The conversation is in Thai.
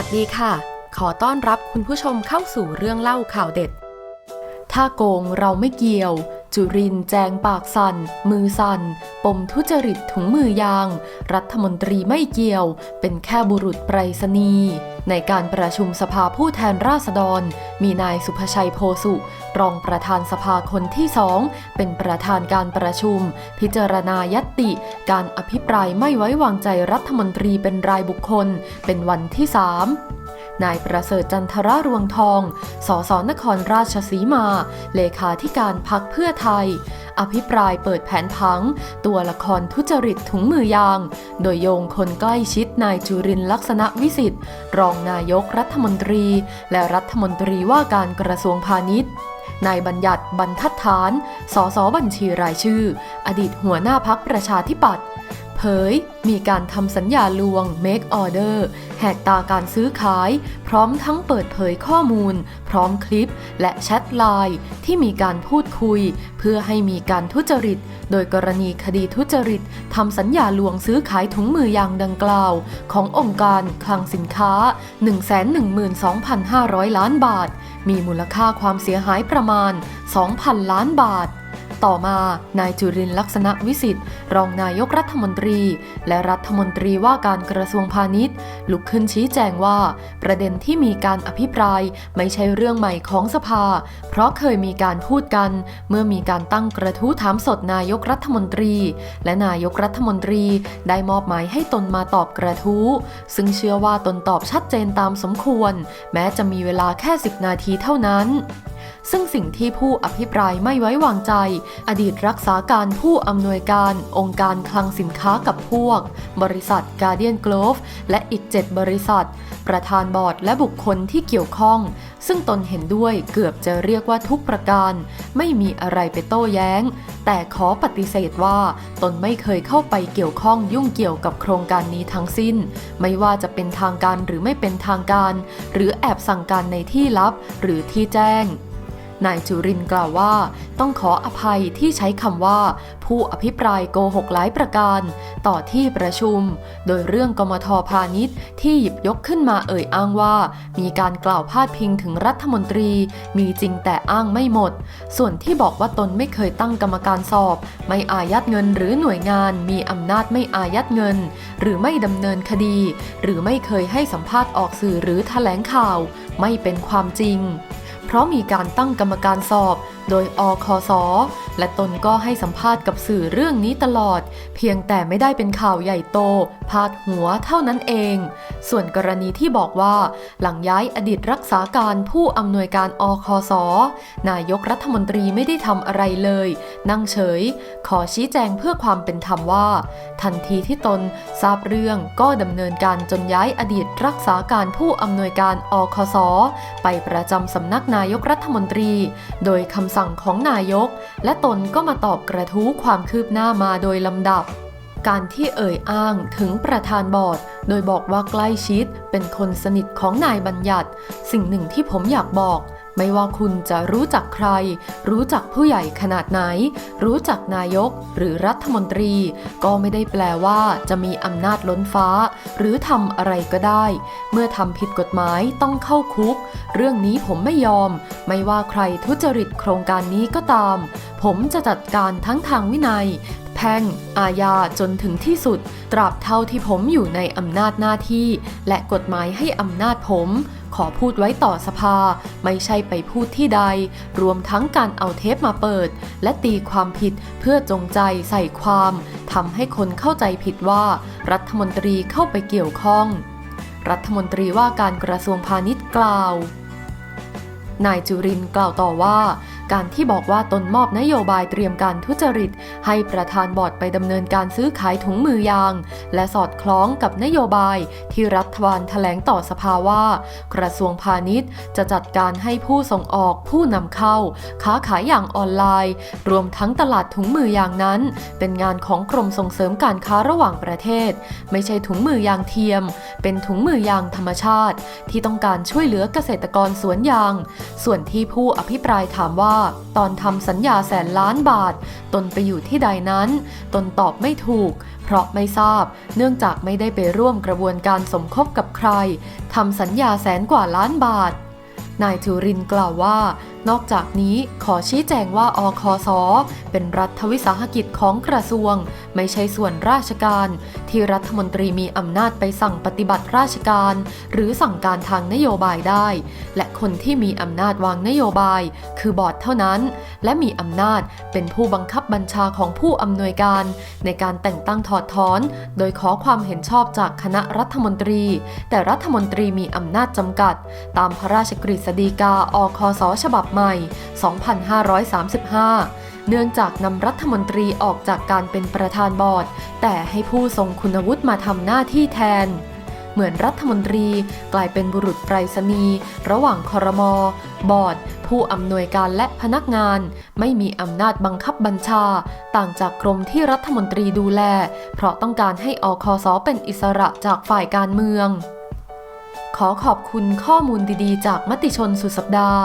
วัสดีค่ะ ขอต้อนรับคุณผู้ชมเข้าสู่เรื่องเล่าข่าวเด็ด ถ้าโกงเราไม่เกี่ยว จุรินแจงปากสัน่น มือสัน่น ปมทุจริตถุงมือยาง รัฐมนตรีไม่เกี่ยว เป็นแค่บุรุษไปรษณีย์ในการประชุมสภาผู้แทนราษฎร มีนายสุภชัยโพสุ รองประธานสภาคนที่สองเป็นประธานการประชุม พิจารณายตติการอภิปรายไม่ไว้วางใจรัฐมนตรีเป็นรายบุคคล เป็นวันที่สาม นายประเสริฐจันทรรวงทอง สสนครราชสีมา เลขาธิการพักเพื่อไทย อภิปรายเปิดแผนพัง ตัวละครทุจริตถุงมือยาง โดยโยงคนใกล้ชิดนายจุรินลักษณะวิสิทธิ์รองนายกรัฐมนตรี และรัฐมนตรีว่าการกระทรวงพาณิชย์นายบัญญัติบรรทัดฐาน สสบัญชีรายชื่อ อดีตหัวหน้าพักประชาธิปัตย์ เผย มีการทำสัญญาลวง make order แหกตาการซื้อขาย พร้อมทั้งเปิดเผยข้อมูล พร้อมคลิป และแชทไลน์ที่มีการพูดคุย เพื่อให้มีการทุจริต โดยกรณีคดีทุจริตทำสัญญาลวงซื้อขายถุงมือยางดังกล่าว ขององค์การคลังสินค้า 112,500 ล้านบาท มีมูลค่าความเสียหายประมาณ 2,000 ล้านบาท ต่อมานายจุรินลักษณะวิสิทธิ์ รองนายกรัฐมนตรี และรัฐมนตรีว่าการกระทรวงพาณิชย์ ลุกขึ้นชี้แจงว่า ประเด็นที่มีการอภิปรายไม่ใช่เรื่องใหม่ของสภา เพราะเคยมีการพูดกัน เมื่อมีการตั้งกระทู้ถามสดนายกรัฐมนตรี และนายกรัฐมนตรีได้มอบหมายให้ตนมาตอบกระทู้ ซึ่งเชื่อว่าตนตอบชัดเจนตามสมควร แม้จะมีเวลาแค่ 10 นาทีเท่านั้น ซึ่งสิ่งที่ผู้อภิปรายไม่ไว้วางใจ อดีตรักษาการผู้อำนวยการองค์การคลังสินค้ากับพวก บริษัท Guardian Glove และอีก 7 บริษัท ประธานบอร์ดและบุคคลที่เกี่ยวข้อง ซึ่งตนเห็นด้วยเกือบจะเรียกว่าทุกประการ ไม่มีอะไรไปโต้แย้ง แต่ขอปฏิเสธว่า ตนไม่เคยเข้าไปเกี่ยวข้องยุ่งเกี่ยวกับโครงการนี้ทั้งสิ้น ไม่ว่าจะเป็นทางการหรือไม่เป็นทางการ หรือแอบสั่งการในที่ลับหรือที่แจ้ง นายจุรินกล่าวว่า ต้องขออภัยที่ใช้คำว่า ผู้อภิปรายโกหกหลายประการ ต่อที่ประชุม โดยเรื่องกมทพาณิชย์ที่หยิบยกขึ้นมาเอ่ยอ้างว่า มีการกล่าวพาดพิงถึงรัฐมนตรี มีจริงแต่อ้างไม่หมด ส่วนที่บอกว่าตนไม่เคยตั้งกรรมการสอบ ไม่อายัดเงินหรือหน่วยงาน มีอำนาจไม่อายัดเงิน หรือไม่ดำเนินคดี หรือไม่เคยให้สัมภาษณ์ออกสื่อหรือแถลงข่าว ไม่เป็นความจริง เพราะมีการตั้งกรรมการสอบ โดยอคสและตนก็ให้สัมภาษณ์กับสื่อเรื่องนี้ตลอด เพียงแต่ไม่ได้เป็นข่าวใหญ่โต พาดหัวเท่านั้นเอง ส่วนกรณีที่บอกว่า หลังย้ายอดีตรักษาการผู้อำนวยการอคสนายกรัฐมนตรีไม่ได้ทำอะไรเลย นั่งเฉย ขอชี้แจงเพื่อความเป็นธรรมว่า ทันทีที่ตนทราบเรื่องก็ดำเนินการจนย้ายอดีตรักษาการผู้อำนวยการอคสไปประจำสำนักนายกรัฐมนตรี โดยคำสั่งของนายก และตนก็มาตอบกระทู้ความคืบหน้ามาโดยลำดับ การที่เอ่ยอ้างถึงประธานบอร์ด โดยบอกว่าใกล้ชิดเป็นคนสนิทของนายบัญญัติ สิ่งหนึ่งที่ผมอยากบอก ไม่ว่าคุณจะรู้จักใคร รู้จักผู้ใหญ่ขนาดไหน รู้จักนายกหรือรัฐมนตรี ก็ไม่ได้แปลว่าจะมีอำนาจล้นฟ้า หรือทำอะไรก็ได้ เมื่อทำผิดกฎหมายต้องเข้าคุก เรื่องนี้ผมไม่ยอม ไม่ว่าใครทุจริตโครงการนี้ก็ตาม ผมจะจัดการทั้งทางวินัยแพ่งอาญาจนถึงที่สุด ตราบเท่าที่ผมอยู่ในอำนาจหน้าที่ และกฎหมายให้อำนาจผม ขอพูดไว้ต่อสภา ไม่ใช่ไปพูดที่ใด รวมทั้งการเอาเทปมาเปิด และตีความผิดเพื่อจงใจใส่ความทำให้คนเข้าใจผิดว่า รัฐมนตรีเข้าไปเกี่ยวข้อง รัฐมนตรีว่าการกระทรวงพาณิชย์กล่าวนายจุรินกล่าวต่อว่า การที่บอกว่าตนมอบนโยบายเตรียมการทุจริต ให้ประธานบอร์ดไปดำเนินการซื้อขายถุงมือยาง และสอดคล้องกับนโยบายที่รัฐบาลแถลงต่อสภาว่า กระทรวงพาณิชย์ จะจัดการให้ผู้ส่งออกผู้นำเข้า ค้าขายอย่างออนไลน์ รวมทั้งตลาดถุงมือยางนั้น เป็นงานของกรมส่งเสริมการค้าระหว่างประเทศ ไม่ใช่ถุงมือยางเทียม เป็นถุงมือยางธรรมชาติ ที่ต้องการช่วยเหลือเกษตรกรสวนยาง ส่วนที่ผู้อภิปรายถามว่าตอนทำสัญญาแสนล้านบาท ตนไปอยู่ที่ใดนั้น ตนตอบไม่ถูก เพราะไม่ทราบ เนื่องจากไม่ได้ไปร่วมกระบวนการสมคบกับใครทำสัญญาแสนกว่าล้านบาทนายทูรินกล่าวว่า นอกจากนี้ขอชี้แจงว่าอคสเป็นรัฐวิสาหกิจของกระทรวง ไม่ใช่ส่วนราชการ ที่รัฐมนตรีมีอำนาจไปสั่งปฏิบัติราชการ หรือสั่งการทางนโยบายได้ และคนที่มีอำนาจวางนโยบาย คือบอร์ดเท่านั้น และมีอำนาจเป็นผู้บังคับบัญชาของผู้อำนวยการ ในการแต่งตั้งถอดถอน โดยขอความเห็นชอบจากคณะรัฐมนตรี แต่รัฐมนตรีมีอำนาจจำกัด ตามพระราชกฤษฎีกาอคสฉบับใหม่2535 เนื่องจากนำรัฐมนตรีออกจากการเป็นประธานบอร์ด แต่ให้ผู้ทรงคุณวุฒิมาทำหน้าที่แทน เหมือนรัฐมนตรีกลายเป็นบุรุษไปรษณีย์ระหว่างคอรมอบอร์ด ผู้อำนวยการและพนักงาน ไม่มีอำนาจบังคับบัญชา ต่างจากกรมที่รัฐมนตรีดูแล เพราะต้องการให้อคสเป็นอิสระจากฝ่ายการเมืองขอขอบคุณข้อมูลดีๆ จากมติชนสุดสัปดาห์